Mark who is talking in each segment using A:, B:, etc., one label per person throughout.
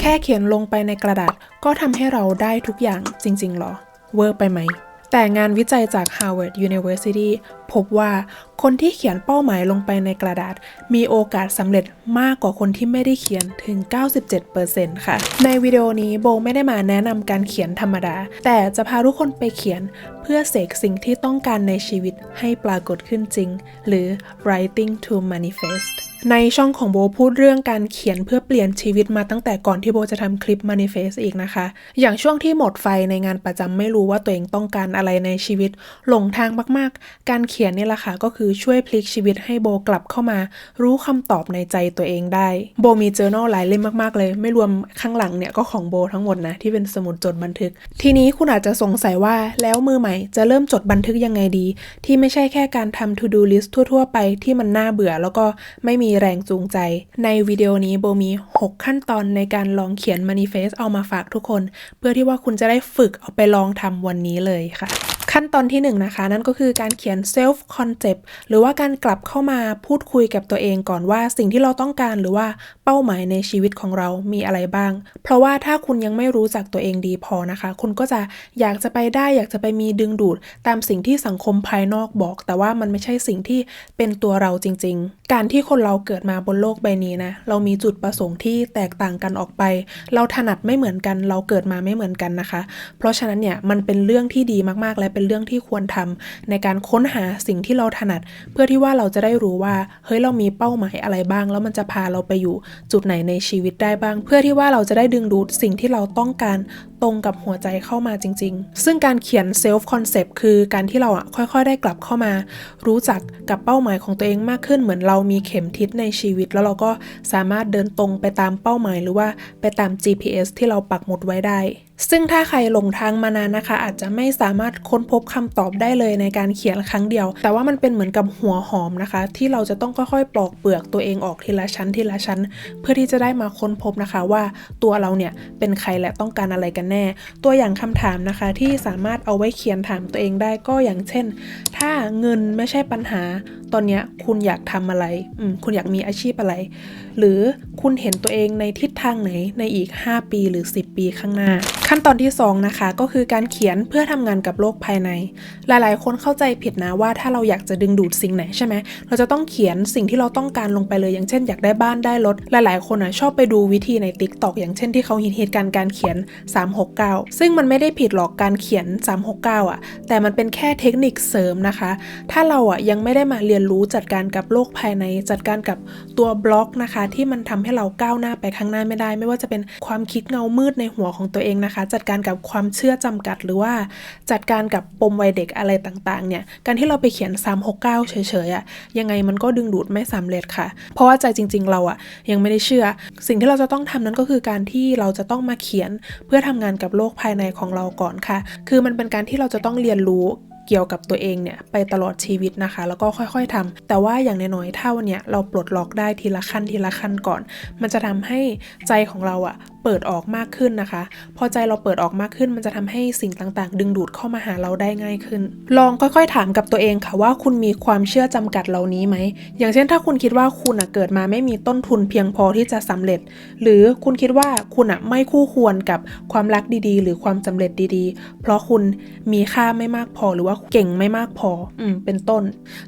A: แค่เขียนลงไปในกระดาษก็ทำให้เราได้ทุกอย่างจริงๆหรอ เวอร์ไปไหม แต่งานวิจัยจาก Harvard University พบว่าคนที่เขียนเป้าหมายลงไปในกระดาษ มีโอกาสสำเร็จมากกว่าคนที่ไม่ได้เขียนถึง 97%ค่ะ ในวิดีโอนี้โบไม่ได้มาแนะนำการเขียนธรรมดา แต่จะพาทุกคนไปเขียนเพื่อเสกสิ่งที่ต้องการในชีวิตให้ปรากฏขึ้นจริง หรือ writing to manifest ในช่องของโบพูดเรื่องการเขียนเพื่อเปลี่ยนชีวิตมาตั้งแต่ก่อนที่โบจะทำคลิป manifest อีกนะคะ อย่างช่วงที่หมดไฟในงานประจำไม่รู้ว่าตัวเองต้องการอะไรในชีวิต หลงทางมากๆ การเขียนนี่แหละค่ะก็คือช่วยพลิกชีวิตให้โบกลับเข้ามา รู้คำตอบในใจตัวเองได้ โบมี journal หลายเล่มมากๆเลย ไม่รวมข้างหลังเนี่ยก็ของโบทั้งหมดนะที่เป็นสมุดจดบันทึก ทีนี้คุณอาจจะสงสัยว่าแล้วมือใหม่จะเริ่มจดบันทึกยังไงดี ที่ไม่ใช่แค่การทำ to do list ทั่ว ๆ ไปที่มันน่าเบื่อแล้วก็ไม่มีีแรงจูงใจ ในวิดีโอนี้โบมี 6 ขั้นตอนในการลองเขียนมานิเฟสเอามาฝากทุกคน เพื่อที่ว่าคุณจะได้ฝึกเอาไปลองทำวันนี้เลยค่ะ ขั้นตอนที่1นงนะคะนั่นก็คือการเขียน self concept หรือว่าการกลับเข้ามาพูดคุยกับตัวเองก่อนว่าสิ่งที่เราต้องการหรือว่าเป้าหมายในชีวิตของเรามีอะไรบ้าง เพราะว่าถ้าคุณยังไม่รู้จักตัวเองดีพอนะคะ คุณก็จะอยากจะไปได้อยากจะไปมีดึงดูด ตามสิ่งที่สังคมภายนอกบอก แต่ว่ามันไม่ใช่สิ่งที่เป็นตัวเราจริง ๆ การที่คนเราเกิดมาบนโลกใบนี้นะเรามีจุดประสงค์ที่แตกต่างกันออกไป เราถนัดไม่เหมือนกัน เราเกิดมาไม่เหมือนกันนะคะ เพราะฉะนั้นเนี่ยมันเป็นเรื่องที่ดีมากๆและเป็นเรื่องที่ควรทำในการค้นหาสิ่งที่เราถนัด เพื่อที่ว่าเราจะได้รู้ว่าเฮ้ยเรามีเป้าหมายอะไรบ้าง แล้วมันจะพาเราไปอยู่จุดไหนในชีวิตได้บ้าง เพื่อที่ว่าเราจะได้ดึงดูดสิ่งที่เราต้องการตรงกับหัวใจเข้ามาจริง ๆ ซึ่งการเขียน self concept คือการที่เราอะค่อยๆ ได้กลับเข้ามา รู้จักกับเป้าหมายของตัวเองมากขึ้นเหมือนเรามีเข็มทิศในชีวิต แล้วเราก็สามารถเดินตรงไปตามเป้าหมายหรือว่าไปตาม GPS ที่เราปักหมุดไว้ได้ ซึ่งถ้าใครหลงทางมานานนะคะ อาจจะไม่สามารถค้นพบคำตอบได้เลยในการเขียนครั้งเดียว แต่ว่ามันเป็นเหมือนกับหัวหอมนะคะ ที่เราจะต้องค่อยๆ ปลอกเปลือกตัวเองออกทีละชั้นทีละชั้น เพื่อที่จะได้มาค้นพบนะคะว่าตัวเราเนี่ยเป็นใครและต้องการอะไรกันแน่ ตัวอย่างคำถามนะคะที่สามารถเอาไว้เขียนถามตัวเองได้ก็อย่างเช่น ถ้าเงินไม่ใช่ปัญหา ตอนนี้คุณอยากทำอะไรอืมคุณอยากมีอาชีพอะไร หรือคุณเห็นตัวเองในทิศทางไหนในอีก 5 ปีหรือ 10 ปีข้างหน้าขั้นตอนที่2นะคะก็คือการเขียนเพื่อทำงานกับโลกภายใน หลายๆ คนเข้าใจผิดนะว่าถ้าเราอยากจะดึงดูดสิ่งไหนใช่ไหมเราจะต้องเขียนสิ่งที่เราต้องการลงไปเลยอย่างเช่น อยากได้บ้านได้รถหลายๆ คนอะชอบไปดูวิธีใน t ิ k t o k อย่างเช่นที่เขาฮิตๆกันการเขียน 369 ซึ่งมันไม่ได้ผิดหรอกการเขียน 369 อะ แต่มันเป็นแค่เทคนิคเสริมนะคะ ถ้าเราอะยังไม่ได้มาเรียนรู้จัดการกับโลกภายใน จัดการกับตัวบล็อกนะคะ ที่มันทำให้เราก้าวหน้าไปข้างหน้าไม่ได้ ไม่ว่าจะเป็นความคิดเงามืดในหัวของตัวเองนะคะจัดการกับความเชื่อจำกัด หรือว่าจัดการกับปมวัยเด็กอะไรต่างๆ เนี่ยการที่เราไปเขียน 369 เฉยๆอะยังไงมันก็ดึงดูดไม่สำเร็จค่ะ เพราะว่าใจจริง ๆ เราอะยังไม่ได้เชื่อ สิ่งที่เราจะต้องทำนั้นก็คือการที่เราจะต้องมาเขียนเพื่อทำงานกับโลกภายในของเราก่อนค่ะ คือมันเป็นการที่เราจะต้องเรียนรู้เกี่ยวกับตัวเองเนี่ยไปตลอดชีวิตนะคะ แล้วก็ค่อยๆทำแต่ว่าอย่างน้อยๆถ้าวันเนี้ยเราปลดล็อกได้ทีละขั้นทีละขั้นก่อน มันจะทำให้ใจของเราอะเปิดออกมากขึ้นนะคะ พอใจเราเปิดออกมากขึ้น มันจะทำให้สิ่งต่างๆ ดึงดูดเข้ามาหาเราได้ง่ายขึ้น ลองค่อยๆ ถามกับตัวเองค่ะว่าคุณมีความเชื่อจำกัดเหล่านี้ไหม อย่างเช่นถ้าคุณคิดว่าคุณอะเกิดมาไม่มีต้นทุนเพียงพอที่จะสำเร็จ หรือคุณคิดว่าคุณอะไม่คู่ควรกับความรักดีๆ หรือความสำเร็จดีๆ เพราะคุณมีค่าไม่มากพอหรือว่าเก่งไม่มากพออืมเป็นต้น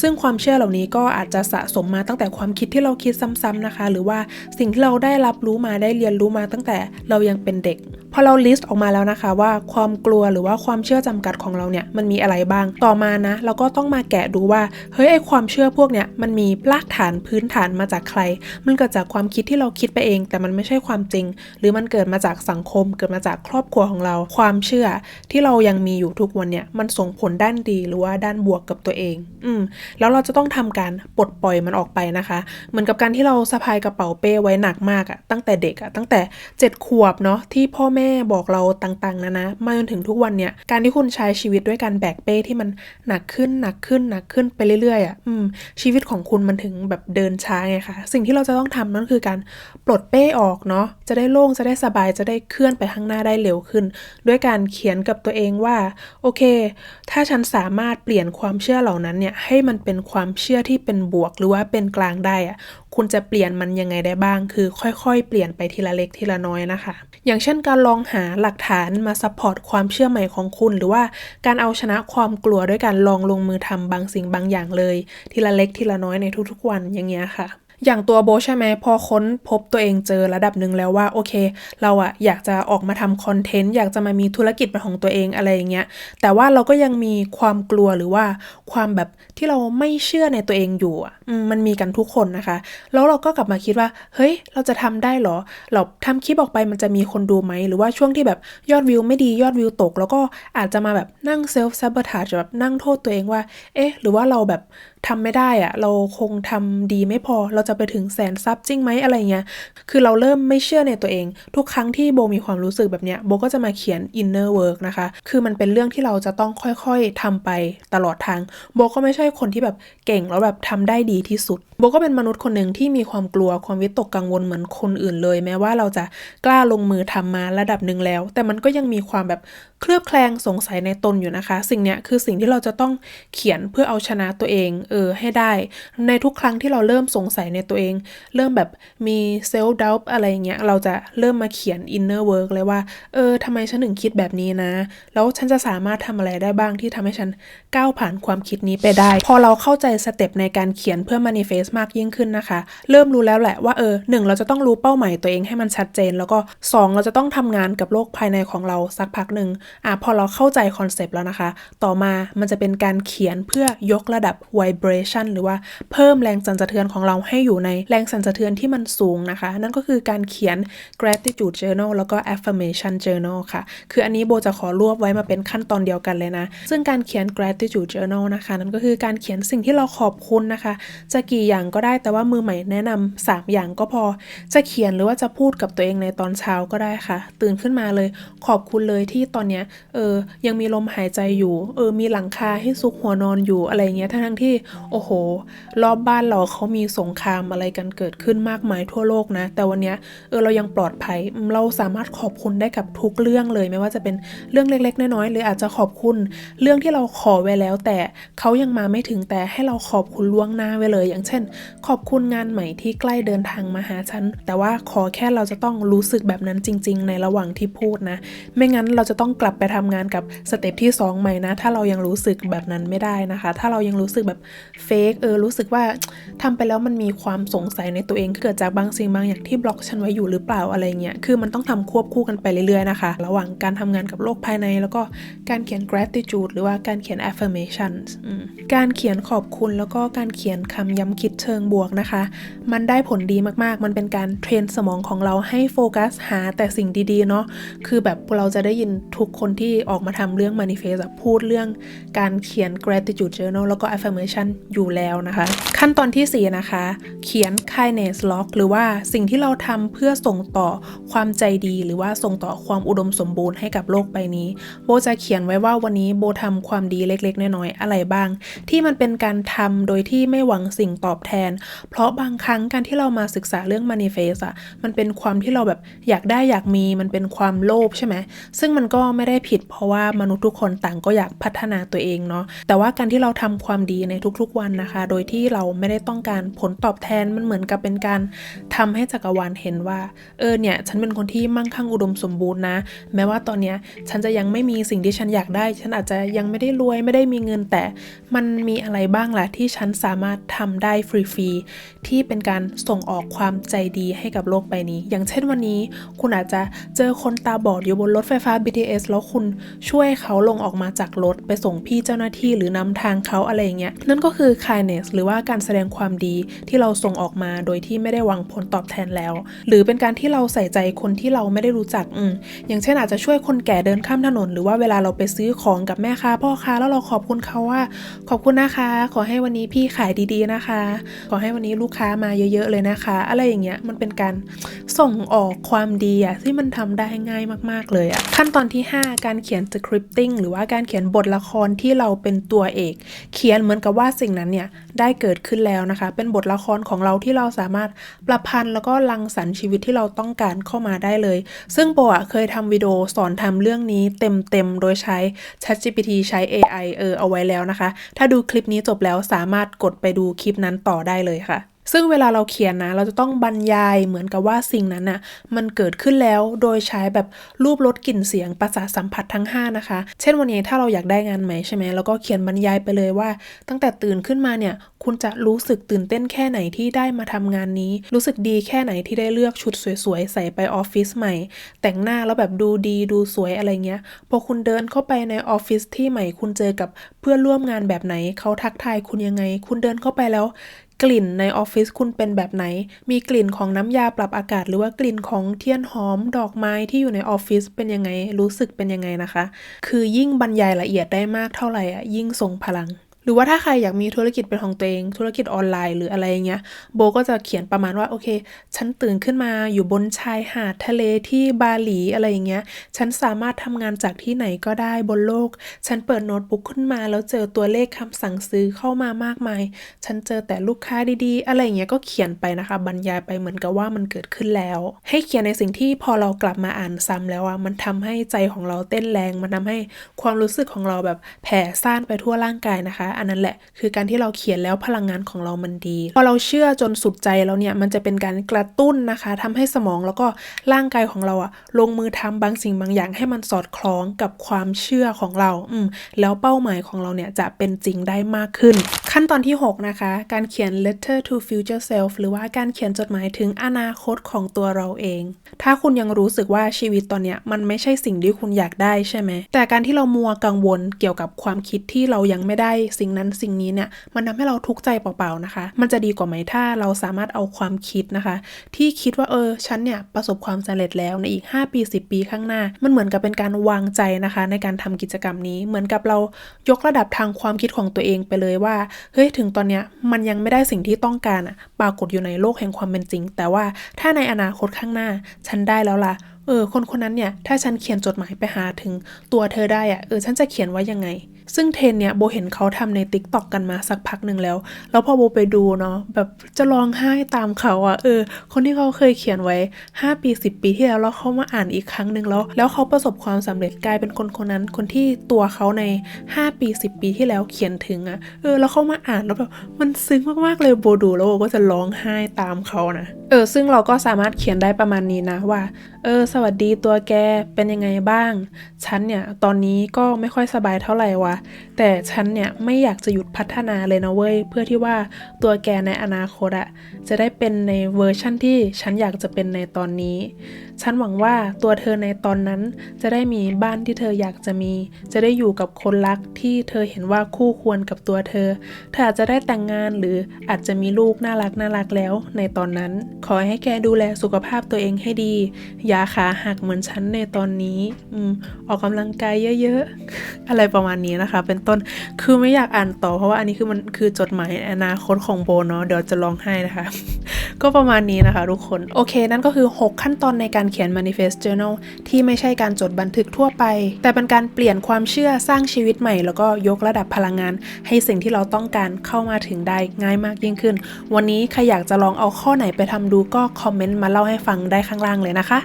A: ซึ่งความเชื่อเหล่านี้ก็อาจจะสะสมมาตั้งแต่ความคิดที่เราคิดซ้ำๆนะคะ หรือว่าสิ่งที่เราได้รับรู้มาได้เรียนรู้มาตั้งแต่แต่เรายังเป็นเด็ก พอเราลิสต์ออกมาแล้วนะคะว่าความกลัวหรือว่าความเชื่อจำกัดของเราเนี่ยมันมีอะไรบ้างต่อมานะเราก็ต้องมาแกะดูว่าเฮ้ยไอความเชื่อพวกเนี่ยมันมีรากฐานพื้นฐานมาจากใคร มันเกิดจากความคิดที่เราคิดไปเอง แต่มันไม่ใช่ความจริง หรือมันเกิดมาจากสังคม เกิดมาจากครอบครัวของเรา ความเชื่อที่เรายังมีอยู่ทุกวันเนี่ยมันส่งผลด้านดีหรือว่าด้านบวกกับตัวเอง อืมแล้วเราจะต้องทำการปลดปล่อยมันออกไปนะคะ เหมือนกับการที่เราสะพายกระเป๋าเป้ไว้หนักมากอะตั้งแต่เด็กอะตั้งแต่ 7 ขวบเนาะที่พ่อแม่บอกเราต่างๆนะนะมาจนถึงทุกวันเนี่ยการที่คุณใช้ชีวิตด้วยการแบกเป้ที่มันหนักขึ้นหนักขึ้นหนักขึ้นไปเรื่อยๆอะ่ะอืมชีวิตของคุณมันถึงแบบเดินช้าไงคะสิ่งที่เราจะต้องทำนั่นคือการปลดเป้ออกเนาะจะได้โล่งจะได้สบายจะได้เคลื่อนไปข้างหน้าได้เร็วขึ้น ด้วยการเขียนกับตัวเองว่าโอเค ถ้าฉันสามารถเปลี่ยนความเชื่อเหล่านั้นเนี่ยให้มันเป็นความเชื่อที่เป็นบวกหรือว่าเป็นกลางได้อะ คุณจะเปลี่ยนมันยังไงได้บ้าง คือค่อยๆ เปลี่ยนไปทีละเล็กทีละน้อยนะคะ อย่างเช่นการลองหาหลักฐานมาซัพพอร์ตความเชื่อใหม่ของคุณ หรือว่าการเอาชนะความกลัวด้วยการลองลงมือทำบางสิ่งบางอย่างเลย ทีละเล็กทีละน้อยในทุกๆวันอย่างเงี้ยค่ะ อย่างตัวโบใช่ไหมพอค้นพบตัวเองเจอระดับหนึ่งแล้วว่าโอเค เราอะอยากจะออกมาทำคอนเทนต์อยากจะมามีธุรกิจเป็นของตัวเองอะไรอย่างเงี้ยแต่ว่าเราก็ยังมีความกลัวหรือว่าความแบบที่เราไม่เชื่อในตัวเองอยู่อะมันมีกันทุกคนนะคะ แล้วเราก็กลับมาคิดว่า เฮ้ย เราจะทำได้เหรอ เราทำคลิปออกไปมันจะมีคนดูไหมหรือว่าช่วงที่แบบยอดวิวไม่ดียอดวิวตก แล้วก็อาจจะมาแบบนั่งเซลฟ์ซับเบอร์ทาจแบบนั่งโทษตัวเองว่า เอ๊ะ หรือว่าเราแบบ ทำไม่ได้อะเราคงทำดีไม่พอ เราจะไปถึงแสนซับจริงไหมอะไรเงี้ย คือเราเริ่มไม่เชื่อในตัวเอง ทุกครั้งที่โบมีความรู้สึกแบบเนี้ยโบก็จะมาเขียน inner work นะคะ คือมันเป็นเรื่องที่เราจะต้องค่อยๆทำไปตลอดทาง โบก็ไม่ใช่คนที่แบบเก่งแล้วแบบทำได้ดีที่สุด บก็เป็นมนุษย์คนหนึ่งที่มีความกลัวความวิตกกังวลเหมือนคนอื่นเลย แม้ว่าเราจะกล้าลงมือทำมาระดับหนึ่งแล้ว แต่มันก็ยังมีความแบบเคลือบแคลงสงสัยในตนอยู่นะคะ สิ่งเนี้ยคือสิ่งที่เราจะต้องเขียนเพื่อเอาชนะตัวเองเออให้ได้ ในทุกครั้งที่เราเริ่มสงสัยในตัวเอง เริ่มแบบมีเซลล์ด u b อะไรเงี้ยเราจะเริ่มมาเขียน inner work เลยว่าเออทำไมฉันถึงคิดแบบนี้นะ แล้วฉันจะสามารถทำอะไรได้บ้างที่ทำให้ฉันก้าวผ่านความคิดนี้ไปได้ พอเราเข้าใจสเต็ปในการเขียนเพื่อ manifest มากยิ่งขึ้นนะคะ เริ่มรู้แล้วแหละว่าเออหนึ่งเราจะต้องรู้เป้าหมายตัวเองให้มันชัดเจน แล้วก็สองเราจะต้องทำงานกับโลกภายในของเราสักพักหนึ่งอะพอเราเข้าใจคอนเซปต์แล้วนะคะ ต่อมามันจะเป็นการเขียนเพื่อยกระดับ vibration หรือว่าเพิ่มแรงสั่นสะเทือนของเราให้อยู่ในแรงสั่นสะเทือนที่มันสูงนะคะ นั่นก็คือการเขียน gratitude journal แล้วก็ affirmation journal ค่ะ คืออันนี้โบจะขอรวบไว้มาเป็นขั้นตอนเดียวกันเลยนะ ซึ่งการเขียน gratitude journal นะคะ นั่นก็คือการเขียนสิ่งที่เราขอบคุณนะคะ จะกี่อย่างก็ได้ แต่ว่ามือใหม่แนะนำ3อย่างก็พอ จะเขียนหรือว่าจะพูดกับตัวเองในตอนเช้าก็ได้ค่ะ ตื่นขึ้นมาเลย ขอบคุณเลยที่ตอนเนี้ยเออยังมีลมหายใจอยู่เออมีหลังคาให้ซุกหัวนอนอยู่อะไรเงี้ยทั้งที่โอ้โห รอบบ้านเราเขามีสงครามอะไรกันเกิดขึ้นมากมายทั่วโลกนะ แต่วันเนี้ยเออเรายังปลอดภัยเราสามารถขอบคุณได้กับทุกเรื่องเลยไม่ว่าจะเป็นเรื่องเล็ก ๆ น้อยๆหรืออาจจะขอบคุณ เรื่องที่เราขอไว้แล้ว แต่เขายังมาไม่ถึงแต่ให้เราขอบคุณล่วงหน้าไว้เลย อย่างเช่นขอบคุณงานใหม่ที่ใกล้เดินทางมาหาฉัน แต่ว่าขอแค่เราจะต้องรู้สึกแบบนั้นจริง ๆ ในระหว่างที่พูดนะ ไม่งั้นเราจะต้องกลับไปทำงานกับสเต็ปที่ 2 ใหม่นะ ถ้าเรายังรู้สึกแบบนั้นไม่ได้นะคะ ถ้าเรายังรู้สึกแบบเฟกเออรู้สึกว่าทำไปแล้วมันมีความสงสัยในตัวเองเกิดจากบางสิ่งบางอย่างที่บล็อกฉันไว้อยู่หรือเปล่าอะไรเงี้ย คือมันต้องทำควบคู่กันไปเรื่อยๆนะคะ ระหว่างการทำงานกับโลกภายใน แล้วก็การเขียน gratitude หรือว่าการเขียน affirmations การเขียนขอบคุณแล้วก็การเขียนคำย้ำคิดเชิงบวกนะคะ มันได้ผลดีมากๆ มันเป็นการเทรนสมองของเราให้โฟกัสหาแต่สิ่งดีๆเนาะ คือแบบเราจะได้ยินทุกคนที่ออกมาทำเรื่อง manifest พูดเรื่องการเขียน gratitude journal แล้วก็ affirmation อยู่แล้วนะคะ ขั้นตอนที่ 4 นะคะ เขียน kindness log หรือว่าสิ่งที่เราทำเพื่อส่งต่อความใจดีหรือว่าส่งต่อความอุดมสมบูรณ์ให้กับโลกใบนี้ โบจะเขียนไว้ว่าวันนี้โบทำความดีเล็กๆ น้อยๆ อะไรบ้าง ที่มันเป็นการทำโดยที่ไม่หวังสิ่งตอบแทน เพราะบางครั้งการที่เรามาศึกษาเรื่อง manifest อะมันเป็นความที่เราแบบอยากได้อยากมีมันเป็นความโลภใช่ไหมซึ่งมันก็ไม่ได้ผิด เพราะว่ามนุษย์ทุกคนต่างก็อยากพัฒนาตัวเองเนาะแต่ว่าการที่เราทำความดีในทุกๆวันนะคะ โดยที่เราไม่ได้ต้องการผลตอบแทนมันเหมือนกับเป็นการทำให้จักรวาลเห็นว่าเออเนี่ยฉันเป็นคนที่มั่งคั่งอุดมสมบูรณ์นะ แม้ว่าตอนเนี้ยฉันจะยังไม่มีสิ่งที่ฉันอยากได้ ฉันอาจจะยังไม่ได้รวยไม่ได้มีเงินแต่มันมีอะไรบ้างล่ะที่ฉันสามารถทำได้ฟรีๆที่เป็นการส่งออกความใจดีให้กับโลกใบนี้ อย่างเช่นวันนี้ คุณอาจจะเจอคนตาบอดอยู่บนรถไฟฟ้า BTS แล้วคุณช่วยเขาลงออกมาจากรถไปส่งพี่เจ้าหน้าที่หรือนำทางเขาอะไรอย่างเงี้ยนั่นก็คือ kindness หรือว่าการแสดงความดีที่เราส่งออกมาโดยที่ไม่ได้หวังผลตอบแทนแล้ว หรือเป็นการที่เราใส่ใจคนที่เราไม่ได้รู้จักอืมอย่างเช่นอาจจะช่วยคนแก่เดินข้ามถนน หรือว่าเวลาเราไปซื้อของกับแม่ค้าพ่อค้าแล้วเราขอบคุณเขาว่า ขอบคุณนะคะ ขอให้วันนี้พี่ขายดีๆนะคะขอให้วันนี้ลูกค้ามาเยอะๆเลยนะคะ อะไรอย่างเงี้ยมันเป็นการส่งออกความดีอะที่มันทำได้ง่ายมากๆเลยอะขั้นตอนที่ 5 การเขียน scripting หรือว่าการเขียนบทละครที่เราเป็นตัวเอก เขียนเหมือนกับว่าสิ่งนั้นเนี่ยได้เกิดขึ้นแล้วนะคะ เป็นบทละครของเราที่เราสามารถประพันธ์แล้วก็รังสรรค์ชีวิตที่เราต้องการเข้ามาได้เลย ซึ่งโบอะเคยทำวิดีโอสอนทำเรื่องนี้เต็มๆโดยใช้ ChatGPT ใช้ AI เออเอาไว้แล้วนะคะ ถ้าดูคลิปนี้จบแล้วสามารถกดไปดูคลิปนั้นต่อได้เลยค่ะ ซึ่งเวลาเราเขียนนะ เราจะต้องบรรยายเหมือนกับว่าสิ่งนั้นน่ะมันเกิดขึ้นแล้วโดยใช้แบบรูปลดกลิ่นเสียงประสาทสัมผัสทั้ง 5 นะคะ เช่นวันนี้ถ้าเราอยากได้งานใหม่ใช่ไหมแล้วก็เขียนบรรยายไปเลยว่า ตั้งแต่ตื่นขึ้นมาเนี่ยคุณจะรู้สึกตื่นเต้นแค่ไหนที่ได้มาทำงานนี้ รู้สึกดีแค่ไหนที่ได้เลือกชุดสวยๆ ใส่ไปออฟฟิศใหม่ แต่งหน้าแล้วแบบดูดีดูสวยอะไรเงี้ย พอคุณเดินเข้าไปในออฟฟิศที่ใหม่ คุณเจอกับเพื่อนร่วมงานแบบไหน เขาทักทายคุณยังไง คุณเดินเข้าไปแล้ว กลิ่นในออฟฟิศคุณเป็นแบบไหน มีกลิ่นของน้ำยาปรับอากาศ หรือว่ากลิ่นของเทียนหอม ดอกไม้ที่อยู่ในออฟฟิศเป็นยังไง รู้สึกเป็นยังไงนะคะ คือยิ่งบรรยายละเอียดได้มากเท่าไหร่อะยิ่งทรงพลัง หรือว่าถ้าใครอยากมีธุรกิจเป็นของตัวเอง ธุรกิจออนไลน์หรืออะไรอย่างเงี้ยโบก็จะเขียนประมาณว่าโอเค ฉันตื่นขึ้นมาอยู่บนชายหาดทะเลที่บาหลีอะไรอย่างเงี้ย ฉันสามารถทำงานจากที่ไหนก็ได้บนโลก ฉันเปิดโน้ตบุ๊กขึ้นมา แล้วเจอตัวเลขคำสั่งซื้อเข้ามามากมาย ฉันเจอแต่ลูกค้าดีๆ อะไรอย่างเงี้ยก็เขียนไปนะคะ บรรยายไปเหมือนกับว่ามันเกิดขึ้นแล้ว ให้เขียนในสิ่งที่พอเรากลับมาอ่านซ้ำแล้วอะมันทำให้ใจของเราเต้นแรง มันทำให้ความรู้สึกของเราแบบแผ่ซ่านไปทั่วร่างกายนะคะอันนั้นแหละ คือการที่เราเขียนแล้วพลังงานของเรามันดี พอเราเชื่อจนสุดใจแล้วเนี่ยมันจะเป็นการกระตุ้นนะคะทำให้สมองแล้วก็ร่างกายของเราอะลงมือทำบางสิ่งบางอย่างให้มันสอดคล้องกับความเชื่อของเราอืมแล้วเป้าหมายของเราเนี่ยจะเป็นจริงได้มากขึ้น ขั้นตอนที่ 6 นะคะ การเขียน letter to future self หรือว่าการเขียนจดหมายถึงอนาคตของตัวเราเอง ถ้าคุณยังรู้สึกว่าชีวิตตอนเนี้ยมันไม่ใช่สิ่งที่คุณอยากได้ใช่ไหมแต่การที่เรามัวกังวลเกี่ยวกับความคิดที่เรายังไม่ได้สิงนั้นสิ่งนี้เนี่ยมันทำให้เราทุกข์ใจเปล่าๆนะคะ มันจะดีกว่าไหมถ้าเราสามารถเอาความคิดนะคะ ที่คิดว่าเออฉันเนี่ยประสบความสำเร็จแล้วในอีก 5 ปี 10 ปีข้างหน้า มันเหมือนกับเป็นการวางใจนะคะ ในการทำกิจกรรมนี้เหมือนกับเรายกระดับทางความคิดของตัวเองไปเลยว่าเฮ้ยถึงตอนเนี้ยมันยังไม่ได้สิ่งที่ต้องการอะปรากฏอยู่ในโลกแห่งความเป็นจริง แต่ว่าถ้าในอนาคตข้างหน้าฉันได้แล้วล่ะเออคนคนนั้นเนี่ยถ้าฉันเขียนจดหมายไปหาถึงตัวเธอได้อะเออฉันจะเขียนว่ายังไง ซึ่งเทรนเนี่ยโบเห็นเขาทำใน t ิ k t o k กันมาสักพักหนึ่งแล้ว แล้วพอโบไปดูเนาะแบบจะร้องไห้ตามเขาอะเออ คนที่เขาเคยเขียนไว้ 5 ปี 10 ปีที่แล้วแล้วเขามาอ่านอีกครั้งหนึ่งแล้ว แล้วเขาประสบความสำเร็จกลายเป็นคนคนนั้น คนที่ตัวเขาใน 5 ปี 10 ปีที่แล้วเขียนถึงอะเออแล้วเขามาอ่านแล้วแบบมันซึ้งมากๆเลยโบดูแล้วโบก็จะร้องไห้ตามเขานะเออซึ่งเราก็สามารถเขียนได้ประมาณนี้นะว่า เออ สวัสดีตัวแก เป็นยังไงบ้าง ฉันเนี่ย ตอนนี้ก็ไม่ค่อยสบายเท่าไหร่วะ แต่ฉันเนี่ย ไม่อยากจะหยุดพัฒนาเลยนะเว้ย เพื่อที่ว่าตัวแกในอนาคตอะจะได้เป็นในเวอร์ชั่นที่ฉันอยากจะเป็นในตอนนี้ ฉันหวังว่าตัวเธอในตอนนั้นจะได้มีบ้านที่เธออยากจะมี จะได้อยู่กับคนรักที่เธอเห็นว่าคู่ควรกับตัวเธอ เธออาจจะได้แต่งงานหรืออาจจะมีลูกน่ารักน่ารักแล้วในตอนนั้น ขอให้แกดูแลสุขภาพตัวเองให้ดีอย่าขาหักเหมือนฉันในตอนนี้อืมออกกำลังกายเยอะๆ อะไรประมาณนี้นะคะ เป็นต้นคือไม่อยากอ่านต่อเพราะว่าอันนี้คือมันคือจดหมายอนาคตของโบเนาะเดี๋ยวจะร้องไห้นะคะ ก็ประมาณนี้นะคะทุกคนโอเค นั่นก็คือ 6 ขั้นตอนในการเขียน manifest journal ที่ไม่ใช่การจดบันทึกทั่วไป แต่เป็นการเปลี่ยนความเชื่อสร้างชีวิตใหม่ แล้วก็ยกระดับพลังงาน ให้สิ่งที่เราต้องการเข้ามาถึงได้ง่ายมากยิ่งขึ้น วันนี้ใครอยากจะลองเอาข้อไหนไปทำดูก็คอมเมนต์มาเล่าให้ฟังได้ข้างล่างเลยนะคะ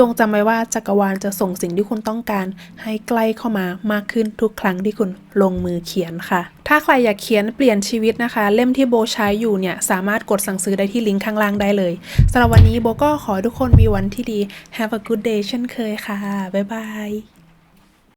A: จงจำไว้ว่าจักรวาลจะส่งสิ่งที่คุณต้องการ ให้ใกล้เข้ามามากขึ้นทุกครั้งที่คุณลงมือเขียนค่ะ ถ้าใครอยากเขียนเปลี่ยนชีวิตนะคะ เล่มที่โบใช้อยู่เนี่ยสามารถกดสั่งซื้อได้ที่ลิงก์ข้างล่างได้เลยสำหรับวันนี้โบก็ขอทุกคนมีวันที่ดี Have a good day เช่นเคยค่ะ บ๊ายบาย